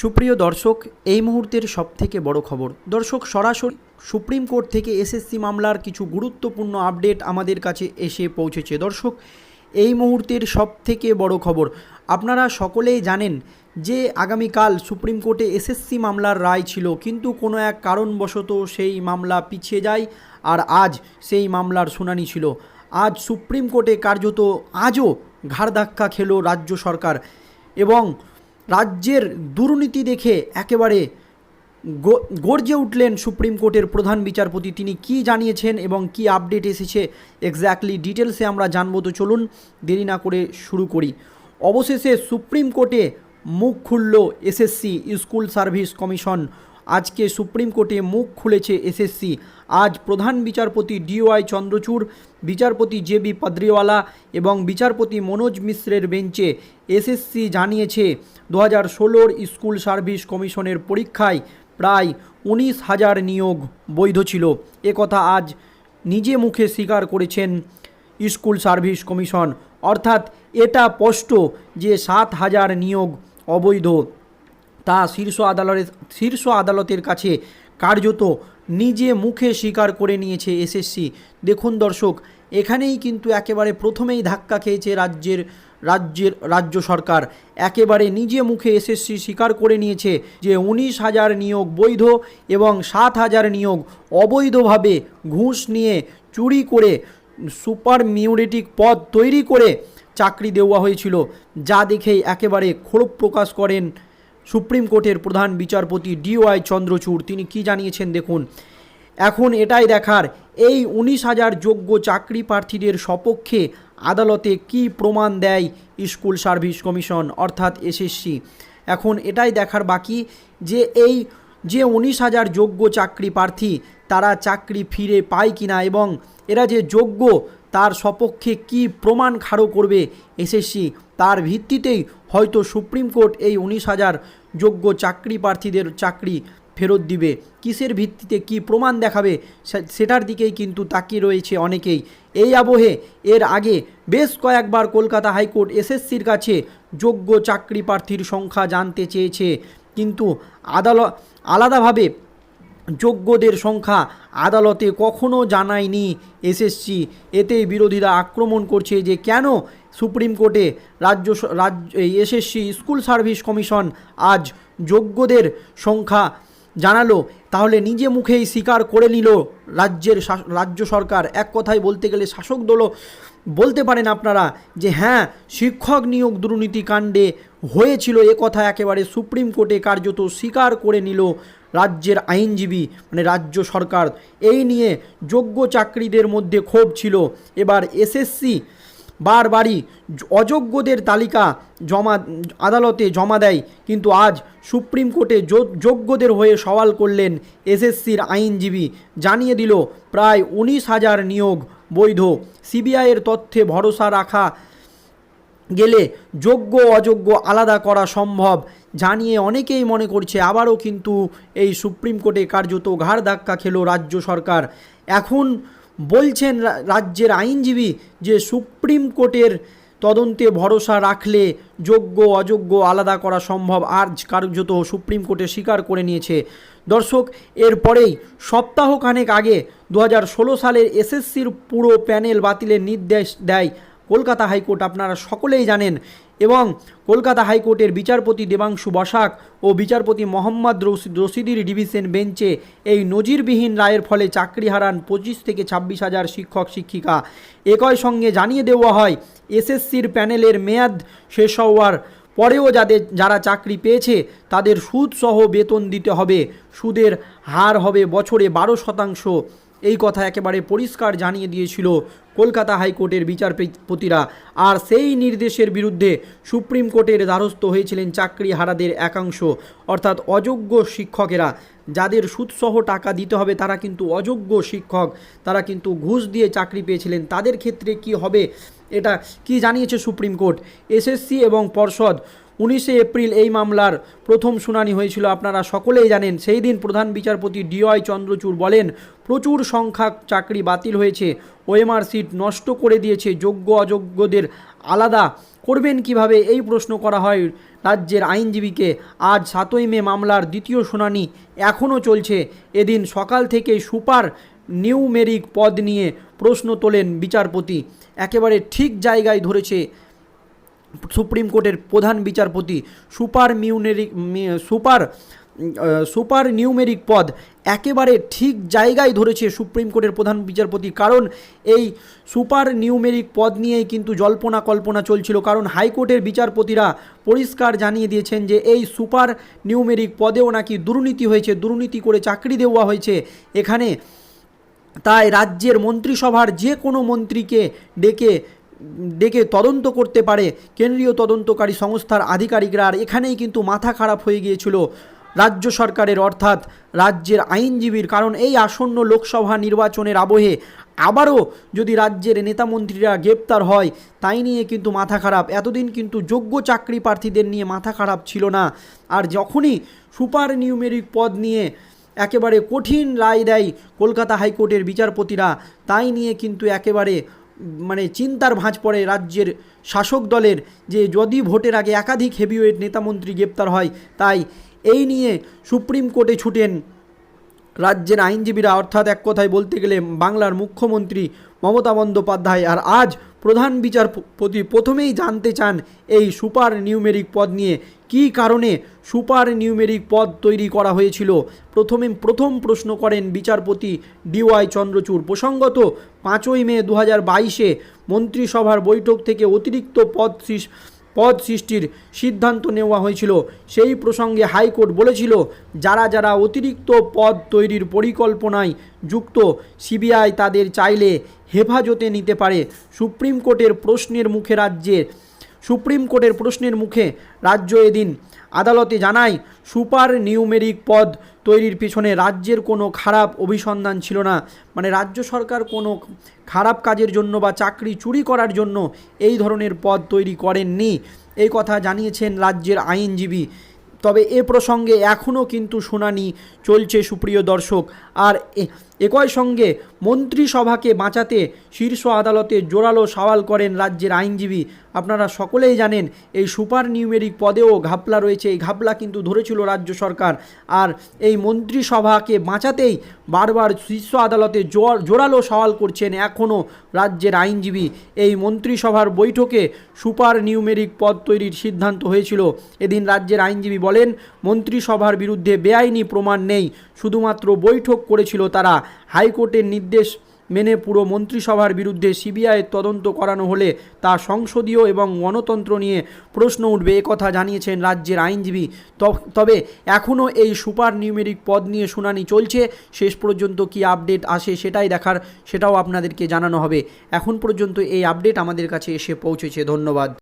সুপ্রিয় দর্শক, এই মুহূর্তের সবথেকে বড় খবর। দর্শক, সরাসরি সুপ্রিম কোর্ট থেকে এসএসসি মামলার কিছু গুরুত্বপূর্ণ আপডেট আমাদের কাছে এসে পৌঁছেছে। দর্শক, এই মুহূর্তের সবথেকে বড় খবর, আপনারা সকলেই জানেন যে আগামীকাল সুপ্রিম কোর্টে এসএসসি মামলার রায় ছিল, কিন্তু কোনো এক কারণবশত সেই মামলা পিছিয়ে যায় আর আজ সেই মামলার শুনানি ছিল। আজ সুপ্রিম কোর্টে কার্যত আজও ঘাড় ধাক্কা খেলো রাজ্য সরকার এবং রাজ্যের দুর্নীতি দেখে একেবারে গর্জে উঠলেন সুপ্রিম কোর্টের প্রধান বিচারপতি। তিনি কি জানিয়েছেন এবং কি আপডেট এসেছে এক্স্যাক্টলি ডিটেলসে আমরা জানব। তো চলুন দেরি না করে শুরু করি। অবশেষে সুপ্রিম কোর্টে মুখ খুলল এসএসসি স্কুল সার্ভিস কমিশন। আজকে সুপ্রিম কোর্টে মুখ খুলেছে এসএসসি। আজ প্রধান বিচারপতি ডিওয়াই চন্দ্রচূড়, বিচারপতি জে বি পাদ্রিওয়ালা এবং বিচারপতি মনোজ মিশ্রের বেঞ্চে এসএসসি জানিয়েছে দু হাজার ষোলোর স্কুল সার্ভিস কমিশনের পরীক্ষায় প্রায় উনিশ হাজার নিয়োগ বৈধ ছিল। একথা আজ নিজে মুখে স্বীকার করেছেন স্কুল সার্ভিস কমিশন। অর্থাৎ এটা স্পষ্ট যে সাত হাজার নিয়োগ অবৈধ। তা শীর্ষ আদালতের শীর্ষ আদালতের কাছে কার্যত নিজে মুখে স্বীকার করে নিয়েছে এসএসসি দেখুন দর্শক, এখানেই কিন্তু একেবারে প্রথমেই ধাক্কা খেয়েছে রাজ্যের রাজ্যের, রাজ্য সরকার। একেবারে নিজে মুখে এসএসসি স্বীকার করে নিয়েছে যে উনিশ হাজার নিয়োগ বৈধ এবং সাত হাজার নিয়োগ অবৈধভাবে ঘুষ নিয়ে চুরি করে সুপার মিউরেটিক পদ তৈরি করে চাকরি দেওয়া হয়েছিল, যা দেখেই একেবারে ক্ষোভ প্রকাশ করেন সুপ্রিম কোর্টের প্রধান বিচারপতি ডিওয়াই চন্দ্রচূড়, তিনি কি জানিয়েছেন দেখুন? এখন এটাই দেখার, এই উনিশ হাজার যোগ্য চাকরি প্রার্থীদের সপক্ষে আদালতে কি প্রমাণ দেয় স্কুল সার্ভিস কমিশন, অর্থাৎ এসএসসি এখন এটাই দেখার বাকি যে এই যে উনিশ হাজার যোগ্য চাকরি প্রার্থী, তারা চাকরি ফিরে পায় কিনা এবং এরা যে যোগ্য তার সপক্ষে কি প্রমাণ খাড়ো করবে এসএসসি তার ভিত্তিতেই হয়তো সুপ্রিম কোর্ট এই উনিশ হাজার যোগ্য চাকরি প্রার্থীদের চাকরি ফেরত দিবে। কিসের ভিত্তিতে কি প্রমাণ দেখাবে সেটার দিকেই কিন্তু তাকিয়ে রয়েছে অনেকেই। এই আবহে এর আগে বেশ কয়েকবার কলকাতা হাইকোর্ট এসএসসির কাছে যোগ্য চাকরি প্রার্থীর সংখ্যা জানতে চেয়েছে। কিন্তু আদালত আলাদাভাবে যোগ্যদের সংখ্যা আদালতে কখনো জানায়নি এসএসসি। এতেই বিরোধীরা আক্রমণ করছে যে কেন সুপ্রিম কোর্টে রাজ্য রাজ্য এসএসসি স্কুল সার্ভিস কমিশন আজ যোগ্যদের সংখ্যা জানালো, তাহলে নিজে মুখেই স্বীকার করে নিল রাজ্যের রাজ্য সরকার। এক কথায় বলতে গেলে শাসক দলও বলতে পারেন আপনারা যে হ্যাঁ শিক্ষক নিয়োগ দুর্নীতি কাণ্ডে হয়েছিল, এ কথা একেবারে সুপ্রিম কোর্টে কার্যত স্বীকার করে নিল রাজ্যের আইনজীবী মানে রাজ্য সরকার, এই নিয়ে যোগ্য চাকরিদের মধ্যে ক্ষোভ ছিল। এবার এসএসসি বারবারই অযোগ্যদের তালিকা জমা, আদালতে জমা দেয়। কিন্তু আজ সুপ্রিম কোর্টে যোগ্যদের হয়ে সওয়াল করলেন এসএসসির আইনজীবী। জানিয়ে দিল, প্রায় উনিশ হাজার নিয়োগ বৈধ। সিবিআইয়ের তথ্যে ভরসা রাখা গেলে যোগ্য অযোগ্য আলাদা করা সম্ভব জানিয়ে অনেকেই মনে করছে আবারও কিন্তু এই সুপ্রিম কোর্টে কার্যত ঘাড় ধাক্কা খেলো রাজ্য সরকার। এখন বলছেন রাজ্যের আইনজীবী যে সুপ্রিম কোর্টের তদন্তে ভরসা রাখলে যোগ্য অযোগ্য আলাদা করা সম্ভব আজ কার্যত সুপ্রিম কোর্টে স্বীকার করে নিয়েছে। দর্শক এরপরেই সপ্তাহখানেক আগে দু হাজার ষোলো সালের এসএসসির পুরো প্যানেল বাতিলের নির্দেশ দেয় কলকাতা হাইকোর্ট আপনারা সকলেই জানেন এবং কলকাতা হাইকোর্টের বিচারপতি দেবাংশু বসাক ও বিচারপতি মোহাম্মদ রশি- রশিদির ডিভিশন বেঞ্চে এই নজিরবিহীন রায়ের ফলে চাকরি হারান পঁচিশ থেকে ছাব্বিশ হাজার শিক্ষক, শিক্ষিকা। একই সঙ্গে জানিয়ে দেওয়া হয়, এসএসসির প্যানেলের মেয়াদ শেষ হওয়ার পরেও যাদের যারা চাকরি পেয়েছে, তাদের সুদসহ বেতন দিতে হবে। সুদের হার হবে বছরে বারো শতাংশ। এই কথা একেবারে পরিষ্কার জানিয়ে দিয়েছিল কলকাতা হাইকোর্টের বিচারপতিরা। আর সেই নির্দেশের বিরুদ্ধে সুপ্রিম কোর্টের দ্বারস্থ হয়েছিলেন চাকরি হারাদের একাংশ। অর্থাৎ অযোগ্য শিক্ষকেরা। যাদের সুদসহ টাকা দিতে হবে তারা কিন্তু অযোগ্য শিক্ষক। তারা কিন্তু ঘুষ দিয়ে চাকরি পেয়েছিলেন। তাদের ক্ষেত্রে কি হবে? এটা কি জানিয়েছে সুপ্রিম কোর্ট? এসএসসি এবং পর্ষদ উনিশে এপ্রিল এই মামলার প্রথম শুনানি হয়েছিল। আপনারা সকলেই জানেন, সেই দিন প্রধান বিচারপতি ডিওয়াই চন্দ্রচূড় বলেন, প্রচুর সংখ্যক চাকরি বাতিল হয়েছে। ওএমআর সিট নষ্ট করে দিয়েছে। যোগ্য, অযোগ্যদের আলাদা। করবেন কীভাবে? এই প্রশ্ন করা হয় রাজ্যের আইনজীবীকে। আজ সাতই মে মামলার দ্বিতীয় শুনানি এখনও চলছে। এদিন সকাল থেকে সুপার নিউমেরিক পদ নিয়ে প্রশ্ন তোলেন বিচারপতি। একেবারে ঠিক জায়গায় ধরেছে সুপ্রিম কোর্টের প্রধান বিচারপতি super numeric super super numeric পদ একেবারে ঠিক জায়গায় ধরেছে সুপ্রিম কোর্টের প্রধান বিচারপতি। কারণ এই সুপার নিউমেরিক পদ নিয়েই কিন্তু জল্পনা কল্পনা চলছিল। কারণ হাইকোর্টের বিচারপতিরা পরিষ্কার জানিয়ে দিয়েছেন যে এই সুপার নিউমেরিক পদেও নাকি দুর্নীতি হয়েছে, দুর্নীতি করে চাকরি দেওয়া হয়েছে। এখানে তাই রাজ্যের মন্ত্রিসভার যে কোনো মন্ত্রীকে ডেকে ডেকে তদন্ত করতে পারে। কেন্দ্রীয় তদন্তকারী সংস্থার আধিকারিকরা আর এখানেই কিন্তু মাথা খারাপ হয়ে গিয়েছিল রাজ্য সরকারের, অর্থাৎ রাজ্যের আইনজীবীর। কারণ এই আসন্ন লোকসভা নির্বাচনের আবহে আবারও যদি রাজ্যের নেতামন্ত্রীরা গ্রেপ্তার হয়, তাই নিয়ে কিন্তু মাথা খারাপ। এতদিন কিন্তু যোগ্য চাকরি প্রার্থীদের নিয়ে মাথা খারাপ ছিল না। আর যখনই সুপার নিউমেরিক পদ নিয়ে একেবারে কঠিন রায় দেয় কলকাতা হাইকোর্টের বিচারপতিরা, তাই নিয়ে কিন্তু একেবারে মানে চিন্তার ভাঁজ পড়ে রাজ্যের শাসক দলের যে যদি ভোটের আগে একাধিক হেভিওয়েট নেতামন্ত্রী গ্রেপ্তার হয়, তাই এই নিয়ে সুপ্রিম কোর্টে ছুটেন রাজ্যের আইনজীবীরা। অর্থাৎ এক কথায় বলতে গেলে বাংলার মুখ্যমন্ত্রী মমতা বন্দ্যোপাধ্যায়। আর আজ প্রধান বিচারপতি প্রথমেই জানতে চান এই সুপার নিউমেরিক পদ নিয়ে। কি কারণে সুপার নিউমেরিক পদ তৈরি করা হয়েছিল? প্রথমে প্রথম প্রশ্ন করেন বিচারপতি ডিওয়াই চন্দ্রচূড়। প্রসঙ্গত পাঁচই মে দু হাজার বাইশে মন্ত্রিসভার বৈঠক থেকে অতিরিক্ত পদ পদ সৃষ্টির সিদ্ধান্ত নেওয়া হয়েছিল। সেই প্রসঙ্গে হাইকোর্ট বলেছিল, যারা যারা অতিরিক্ত পদ তৈরির পরিকল্পনায় যুক্ত, সিবিআই তাদের চাইলে হেফাজতে নিতে পারে। সুপ্রিম কোর্টের প্রশ্নের মুখে রাজ্যের সুপ্রিম কোর্টের প্রশ্নের মুখে রাজ্য এদিন আদালতে জানায়, সুপার নিউমেরিক পদ তৈরির পিছনে রাজ্যের কোনো খারাপ অভিসন্ধান ছিল না। মানে রাজ্য সরকার কোনো খারাপ কাজের জন্য বা চাকরি চুরি করার জন্য এই ধরনের পদ তৈরি করেননি। এই কথা জানিয়েছেন রাজ্যের আইনজীবী। তবে এ প্রসঙ্গে এখনও কিন্তু শুনানি চলছে সুপ্রিয় দর্শক। আর একই সঙ্গে মন্ত্রিসভাকে বাঁচাতে শীর্ষ আদালতে জোরালো সওয়াল করেন রাজ্যের আইনজীবী। আপনারা সকলেই জানেন, এই সুপার নিউমেরিক পদেও ঘাপলা রয়েছে। এই ঘাপলা কিন্তু ধরেছিল রাজ্য সরকার। আর এই মন্ত্রিসভাকে বাঁচাতেই বারবার শীর্ষ আদালতে জোর জোরালো সওয়াল করছেন এখনও রাজ্যের আইনজীবী। এই মন্ত্রিসভার বৈঠকে সুপার নিউমেরিক পদ তৈরির সিদ্ধান্ত হয়েছিল। এদিন রাজ্যের আইনজীবী বলেন, মন্ত্রিসভার বিরুদ্ধে বেআইনি প্রমাণ নেই। শুধুমাত্র বৈঠক করেছিল তারা। হাইকোর্টের নির্দেশ মেনে পুরো মন্ত্রিসভার বিরুদ্ধে সিবিআইয়ের তদন্ত করানো হলে তা সংসদীয় এবং গণতন্ত্র নিয়ে প্রশ্ন উঠবে কথা জানিয়েছেন রাজ্যের আইনজীবী। তবে এখনও এই সুপার নিউমেরিক পদ নিয়ে শুনানি চলছে। শেষ পর্যন্ত কি আপডেট আসে সেটাই দেখার, সেটাও আপনাদেরকে জানানো হবে। এখন পর্যন্ত এই আপডেট আমাদের কাছে এসে পৌঁছেছে। ধন্যবাদ।